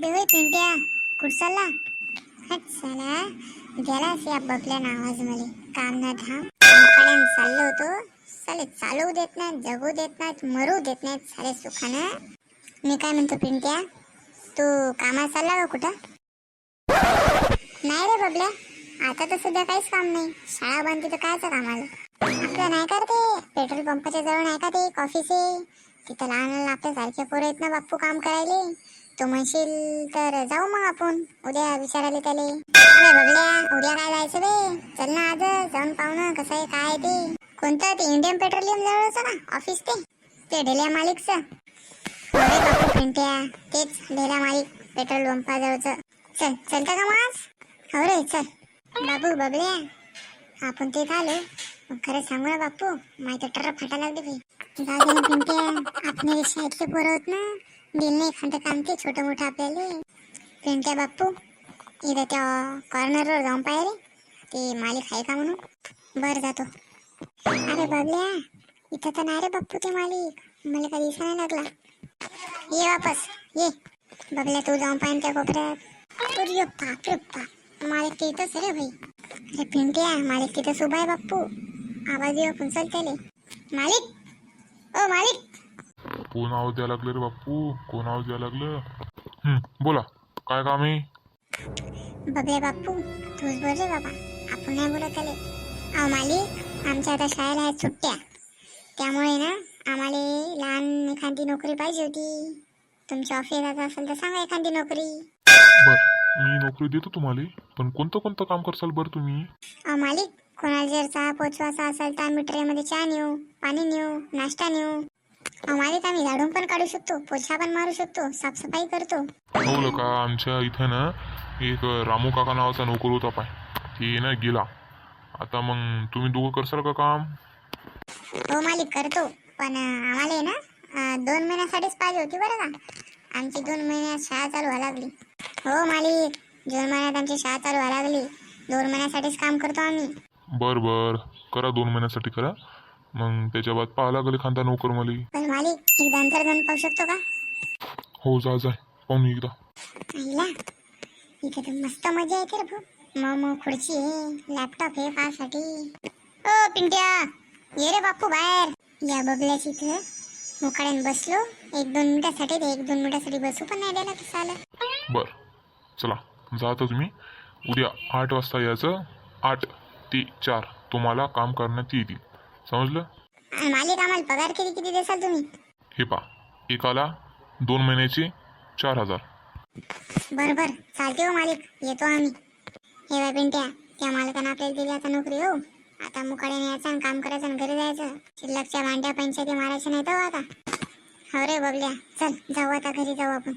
बे पिंट्या कुठ हट साला. गेलास या बबल्यानं आवाज मले काम ना धाम मुकाट्यानं चाललो होतो. साले चालू देत नाहीत जगू देत नाहीत मरू देत नाहीत साले सुखानं. मी काय म्हणतो पिंट्या तू कामा चालला का कुठं? नाही रे बबल्या. आता तर सध्या काहीच काम नाही. शाळा बंद तर कायचं कामाला? आपलं नाही का ते? पेट्रोल पंपाच्या जवळ नाही का ते? ऑफिस आहे. तिथं लहान लहान आपल्या सारखे पोरं आहेत ना बाप्पू काम करायले. तो म्हणशील तर जाऊ मग आपण. उद्या विचारायला त्याले. अरे उद्या काय जायचं बे? चल ना आज जाऊन पाहू ना कसं आहे काय ते. कोणतं? ते इंडियन पेट्रोलियम जवळच ना ऑफिस ते. ते ढेल्या मालिकचं. अरे बापू पिंट्या. तेच ढेल्या मालिक पेट्रोल पंपाजवळचं चल चलतं का मग हो रे चल. बाबू बघल्या आपण ते आलो. मग खरं सांगू ना बापू माहिती तर फाटा लागली जाऊ दे ना पिंट्या. आपण शाळेतले पोरं होत ना. दिल नाही एखादं काम ते छोटं मोठं आपल्याला. पिंट्या बाप्पू इथं त्या कॉर्नरवर जाऊन पाय रे. ते मालिक आहे का म्हणून? बरं जातो. अरे बबल्या इथं तर नाही रे बाप्पू ते मालिक. मला कधी दिसा नाही लागला. ये वापस ये. बबल्या तू जाऊन पाय त्या कोपऱ्यात. अरे बाप रे बाप. मालिक ते इथंच रे भाई. अरे पिंट्या मालिक तिथं उभा आहे बाप्पू. आवाज येऊ पण चल त्याले. मालिक ओ मालिक. कोण आवाज द्यायला लागलं रे बाप्पू? कोण आवाज द्यायला लागलं? हं, बोला. काय काम आहे? बबले बाप्पू तूच बोल रे बाबा. आपण नाही बोलत आले. अहो मालिक आमच्या आता शाळेला आहेत सुट्ट्या. त्यामुळे ना आम्हाला लहान एखादी नोकरी पाहिजे होती. तुमच्या ऑफिसात असेल तर सांगा एखादी नोकरी. बर मी नोकरी देतो तुम्हाला पण कोणतं कोणतं काम करसाल बरं तुम्ही? अहो मालिक कोणाला जर चहा पोचवायचा असेल तर आम्ही ट्रेमध्ये चहा नेऊ पाणी नेऊ नाश्ता नेऊ. मालिक आम्ही झाडून पण काढू शकतो पोछा पण मारू शकतो साफसफाई करतो. हो का आमच्या इथं ना एक रामू काका नावाचा नोकर होता पाय. ते ना गेला. आता मग तुम्ही दोघं करसाल का काम? हो मालिक करतो. पण आम्हाला ना अं, दोन महिन्यासाठीच पाहिजे होती बरं का. आमची दोन महिन्यात शाळा चालू व्हायला लागली. हो मालिक जून महिन्यात आमची शाळा चालू व्हायला लागली. दोन महिन्यासाठीच काम करतो आम्ही. बर बर. करा दोन महिन्यासाठी करा. मग त्याच्या बाद पाहा लागेल एखादा नोकर मला पण एकदा अंतर जाऊन पाहू शकतो का? हो जा जाय पाहून एकदा. आईला इथे तर मस्त मजा येते रे भाऊ मग खुर्ची आहे लॅपटॉप आहे पाहासाठी. ओ पिंट्या ये रे बापू बाहेर. या बबल्याची इथं मुकाड्यान बसलो. एक दोन मिनिटासाठी ते एक दोन मिनिटासाठी बसू पण नाही द्यायला कसं आलं. बर चला. जाता तुम्ही. उद्या आठ वाजता यायचं. आठ ते चार. तुम्हाला काम करण्यात येतील. समजलं? मालिक आम्हाला पगार किती किती देसाल तुम्ही? हे पा एकाला दोन महिन्याचे चार हजार. बरं चालते हो मालिक येतो आम्ही. हे बाय पिंट्या त्या मालकानं आपल्याला दिली आता नोकरी हो. आता मुकाड्याने यायचं आणि काम करायचं आणि घरी जायचं. शिल्लकच्या भांड्या पंचायती मारायच्या नाही तर हो आता. हो रे बबल्या चल जाऊ आता घरी जाऊ आपण.